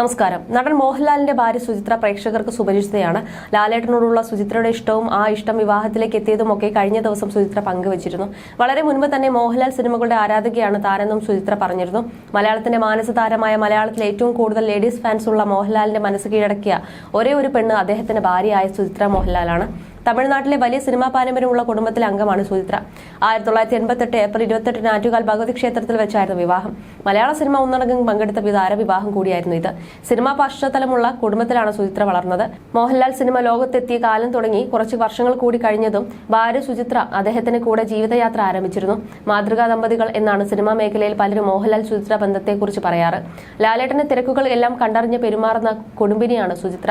നമസ്കാരം. നടൻ മോഹൻലാലിന്റെ ഭാര്യ സുചിത്ര പ്രേക്ഷകർക്ക് സുപരിചിതയാണ്. ലാലേട്ടനോടുള്ള സുചിത്രയുടെ ഇഷ്ടവും ആ ഇഷ്ടം വിവാഹത്തിലേക്ക് എത്തിയതുമൊക്കെ കഴിഞ്ഞ ദിവസം സുചിത്ര പങ്കുവച്ചിരുന്നു. വളരെ മുൻപ് തന്നെ മോഹൻലാൽ സിനിമകളുടെ ആരാധകയാണ് താരെന്നും സുചിത്ര പറഞ്ഞിരുന്നു. മലയാളത്തിന്റെ മാനസ താരമായ മലയാളത്തിലെ ഏറ്റവും കൂടുതൽ ലേഡീസ് ഫാൻസ് ഉള്ള മോഹൻലാലിന്റെ മനസ്സ് കീഴടക്കിയ ഒരേ ഒരു പെണ്ണ് അദ്ദേഹത്തിന്റെ ഭാര്യയായ സുചിത്ര മോഹൻലാലാണ്. തമിഴ്നാട്ടിലെ വലിയ സിനിമാ പാരമ്പര്യമുള്ള കുടുംബത്തിലെ അംഗമാണ് സുചിത്ര. ആയിരത്തി തൊള്ളായിരത്തി എൺപത്തെട്ട് ഏപ്രിൽ ഇരുപത്തെട്ടിന് ആറ്റുകാൽ ഭഗവതി ക്ഷേത്രത്തിൽ വെച്ചായിരുന്നു വിവാഹം. മലയാള സിനിമ ഒന്നടങ്കം പങ്കെടുത്ത വിതാര വിവാഹം കൂടിയായിരുന്നു ഇത്. സിനിമാ പശ്ചാത്തലമുള്ള കുടുംബത്തിലാണ് സുചിത്ര വളർന്നത്. മോഹൻലാൽ സിനിമ ലോകത്തെത്തിയ കാലം തുടങ്ങി കുറച്ച് വർഷങ്ങൾ കൂടി കഴിഞ്ഞതും ഭാര്യ സുചിത്ര അദ്ദേഹത്തിന് കൂടെ ജീവിതയാത്ര ആരംഭിച്ചിരുന്നു. മാതൃകാ ദമ്പതികൾ എന്നാണ് സിനിമാ മേഖലയിൽ പലരും മോഹൻലാൽ സുചിത്ര ബന്ധത്തെക്കുറിച്ച് പറയാറ്. ലാലേട്ടന്റെ തിരക്കുകൾ എല്ലാം കണ്ടറിഞ്ഞ് പെരുമാറുന്ന കുടുംബിനിയാണ് സുചിത്ര.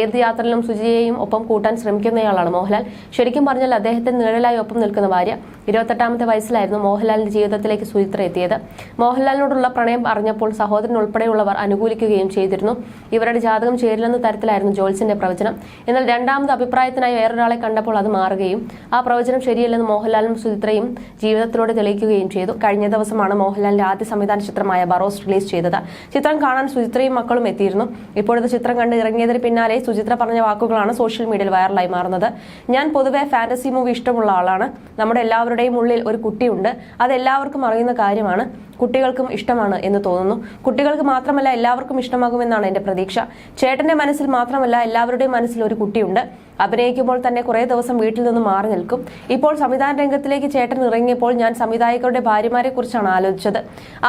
ഏത് യാത്രയിലും സുജിയെയും ഒപ്പം കൂട്ടാൻ ശ്രമിക്കുന്നയാളാണ് മോഹൻലാൽ. ശരിക്കും പറഞ്ഞാൽ അദ്ദേഹത്തിന് നിഴലായി ഒപ്പം നിൽക്കുന്ന ഭാര്യ ഇരുപത്തെട്ടാമത്തെ വയസ്സിലായിരുന്നു മോഹൻലാലിന്റെ ജീവിതത്തിലേക്ക് സുചിത്ര എത്തിയത്. മോഹൻലാലിനോടുള്ള പ്രണയം അറിഞ്ഞപ്പോൾ സഹോദരൻ ഉൾപ്പെടെയുള്ളവർ അനുകൂലിക്കുകയും ചെയ്തിരുന്നു. ഇവരുടെ ജാതകം ചേരില്ലെന്ന തരത്തിലായിരുന്നു ജോൾസിന്റെ പ്രവചനം. എന്നാൽ രണ്ടാമത് അഭിപ്രായത്തിനായി വേറൊരാളെ കണ്ടപ്പോൾ അത് മാറുകയും ആ പ്രവചനം ശരിയല്ലെന്ന് മോഹൻലാലും സുചിത്രയും ജീവിതത്തിലൂടെ തെളിയിക്കുകയും ചെയ്തു. കഴിഞ്ഞ ദിവസമാണ് മോഹൻലാലിന്റെ ആദ്യ സംവിധാന ചിത്രമായ ബറോസ് റിലീസ് ചെയ്തത്. ചിത്രം കാണാൻ സുചിത്രയും മക്കളും എത്തിയിരുന്നു. ഇപ്പോഴത്തെ ചിത്രം കണ്ട് ഇറങ്ങിയതിന് പിന്നാലെ സുചിത്ര പറഞ്ഞ വാക്കുകളാണ് സോഷ്യൽ മീഡിയയിൽ വൈറലായി മാറുന്നത്. ഞാൻ പൊതുവെ ഫാന്റസി മൂവി ഇഷ്ടമുള്ള ആളാണ്. നമ്മുടെ എല്ലാവരുടെയും ഉള്ളിൽ ഒരു കുട്ടിയുണ്ട്. അത് എല്ലാവർക്കും അറിയുന്ന കാര്യമാണ്. കുട്ടികൾക്കും ഇഷ്ടമാണ് എന്ന് തോന്നുന്നു. കുട്ടികൾക്ക് മാത്രമല്ല എല്ലാവർക്കും ഇഷ്ടമാകുമെന്നാണ് എന്റെ പ്രതീക്ഷ. ചേട്ടന്റെ മനസ്സിൽ മാത്രമല്ല എല്ലാവരുടെയും മനസ്സിൽ ഒരു കുട്ടിയുണ്ട്. അഭിനയിക്കുമ്പോൾ തന്നെ കുറേ ദിവസം വീട്ടിൽ നിന്ന് മാറി നിൽക്കും. ഇപ്പോൾ സംവിധാന രംഗത്തിലേക്ക് ചേട്ടൻ ഇറങ്ങിയപ്പോൾ ഞാൻ സംവിധായകരുടെ ഭാര്യമാരെ കുറിച്ചാണ് ആലോചിച്ചത്.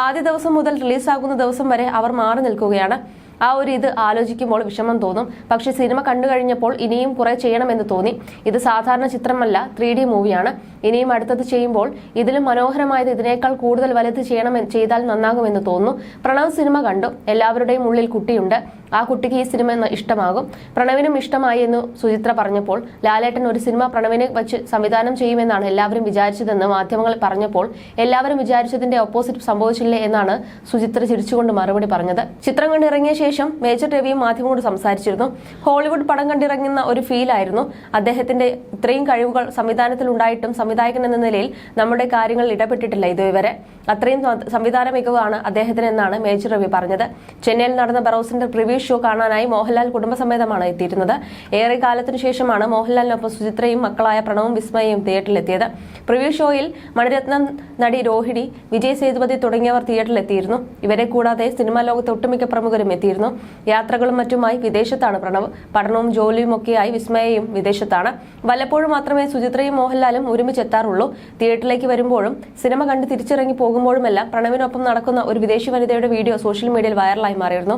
ആദ്യ ദിവസം മുതൽ റിലീസാകുന്ന ദിവസം വരെ അവർ മാറി നിൽക്കുകയാണ്. ആ ഒരു ഇത് ആലോചിക്കുമ്പോൾ വിഷമം തോന്നും. പക്ഷെ സിനിമ കണ്ടു കഴിഞ്ഞപ്പോൾ ഇനിയും കുറെ ചെയ്യണമെന്ന് തോന്നി. ഇത് സാധാരണ ചിത്രമല്ല ത്രീ ഡി മൂവിയാണ്. ഇനിയും അടുത്തത് ചെയ്യുമ്പോൾ ഇതിലും മനോഹരമായത് ഇതിനേക്കാൾ കൂടുതൽ വലുത് ചെയ്യണം ചെയ്താൽ നന്നാകുമെന്ന് തോന്നുന്നു. പ്രണവ് സിനിമ കണ്ടു. എല്ലാവരുടെയും ഉള്ളിൽ കുട്ടിയുണ്ട്. ആ കുട്ടിക്ക് ഈ സിനിമ ഇഷ്ടമാകും. പ്രണവിനും ഇഷ്ടമായി എന്ന് സുചിത്ര പറഞ്ഞപ്പോൾ ലാലേട്ടൻ ഒരു സിനിമ പ്രണവിനെ വെച്ച് സംവിധാനം ചെയ്യുമെന്നാണ് എല്ലാവരും വിചാരിച്ചതെന്ന് മാധ്യമങ്ങൾ പറഞ്ഞപ്പോൾ എല്ലാവരും വിചാരിച്ചതിന്റെ ഓപ്പോസിറ്റ് സംഭവിച്ചില്ലേ എന്നാണ് സുചിത്ര ചിരിച്ചുകൊണ്ട് മറുപടി പറഞ്ഞത്. ചിത്രം കണ്ടിറങ്ങിയ ശേഷം മേജർ രവിയും മാധ്യമങ്ങളോട് സംസാരിച്ചിരുന്നു. ഹോളിവുഡ് പടം കണ്ടിറങ്ങുന്ന ഒരു ഫീലായിരുന്നു അദ്ദേഹത്തിന്റെ ഇത്രയും കഴിവുകൾ സംവിധാനത്തിൽ ഉണ്ടായിട്ടും സംവിധായകൻ എന്ന നിലയിൽ നമ്മുടെ കാര്യങ്ങളിൽ ഇടപെട്ടിട്ടില്ല ഇതുവരെ. അത്രയും സംവിധാന മികവാണ് അദ്ദേഹത്തിന് എന്നാണ് മേജർ രവി പറഞ്ഞത്. ചെന്നൈയിൽ നടന്ന ബറോസിന്റെ പ്രിവ്യൂ ഷോ കാണാനായി മോഹൻലാൽ കുടുംബസമേതമാണ് എത്തിയിരുന്നത്. ഏറെ കാലത്തിനു ശേഷമാണ് മോഹൻലാലിനൊപ്പം സുചിത്രയും മക്കളായ പ്രണവും വിസ്മയയും തിയേറ്ററിലെത്തിയത്. പ്രിവ്യൂ ഷോയിൽ മണിരത്നം നടി രോഹിണി വിജയ് സേതുപതി തുടങ്ങിയവർ തിയേറ്ററിലെത്തിയിരുന്നു. ഇവരെ കൂടാതെ സിനിമാ ലോകത്ത് ഒട്ടുമിക്ക പ്രമുഖരും എത്തിയിരുന്നു. യാത്രകളും മറ്റുമായി വിദേശത്താണ് പ്രണവ്. പഠനവും ജോലിയും ഒക്കെയായി വിസ്മയയും വിദേശത്താണ്. വല്ലപ്പോഴും മാത്രമേ സുചിത്രയും മോഹൻലാലും ഒരുമിച്ചെത്താറുള്ളൂ തിയേറ്ററിലേക്ക് വരുമ്പോഴും സിനിമ കണ്ട് തിരിച്ചിറങ്ങി പോകുമ്പോഴുമെല്ലാം പ്രണവിനൊപ്പം നടക്കുന്ന ഒരു വിദേശി വനിതയുടെ വീഡിയോ സോഷ്യൽ മീഡിയയിൽ വൈറലായി മാറിയിരുന്നു.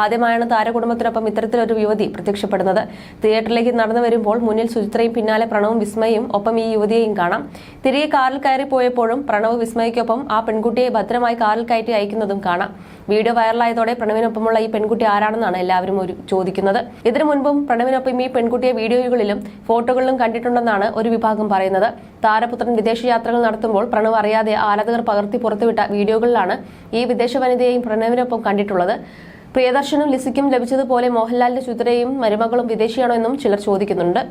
ആദ്യമായാണ് താരകുടുംബത്തിനൊപ്പം ഇത്തരത്തിലൊരു യുവതി പ്രത്യക്ഷപ്പെടുന്നത്. തിയേറ്ററിലേക്ക് നടന്നു വരുമ്പോൾ മുന്നിൽ സുചിത്രയും പിന്നാലെ പ്രണവും വിസ്മയും ഒപ്പം ഈ യുവതിയെയും കാണാം. തിരികെ കാറിൽ കയറി പോയപ്പോഴും പ്രണവ് വിസ്മയ്ക്കൊപ്പം ആ പെൺകുട്ടിയെ ഭദ്രമായി കാറിൽ കയറ്റി അയക്കുന്നതും കാണാം. വീഡിയോ വൈറലായതോടെ പ്രണവിനൊപ്പമുള്ള ഈ പെൺകുട്ടി ആരാണെന്നാണ് എല്ലാവരും ഒരു ചോദിക്കുന്നത്. ഇതിനു മുൻപും പ്രണവിനൊപ്പം ഈ പെൺകുട്ടിയെ വീഡിയോകളിലും ഫോട്ടോകളിലും കണ്ടിട്ടുണ്ടെന്നാണ് ഒരു വിഭാഗം പറയുന്നത്. താരപുത്രൻ വിദേശ യാത്രകൾ നടത്തുമ്പോൾ പ്രണവ് അറിയാതെ ആരാധകർ പകർത്തി പുറത്തുവിട്ട വീഡിയോകളിലാണ് ഈ വിദേശ വനിതയെയും പ്രണവിനൊപ്പം കണ്ടിട്ടുള്ളത്. പ്രിയദർശനും ലിസിക്കും ലഭിച്ചതുപോലെ മോഹൻലാലിന്റെ ചുത്രയും മരുമകളും വിദേശിയാണോ എന്നും ചിലർ ചോദിക്കുന്നുണ്ട്.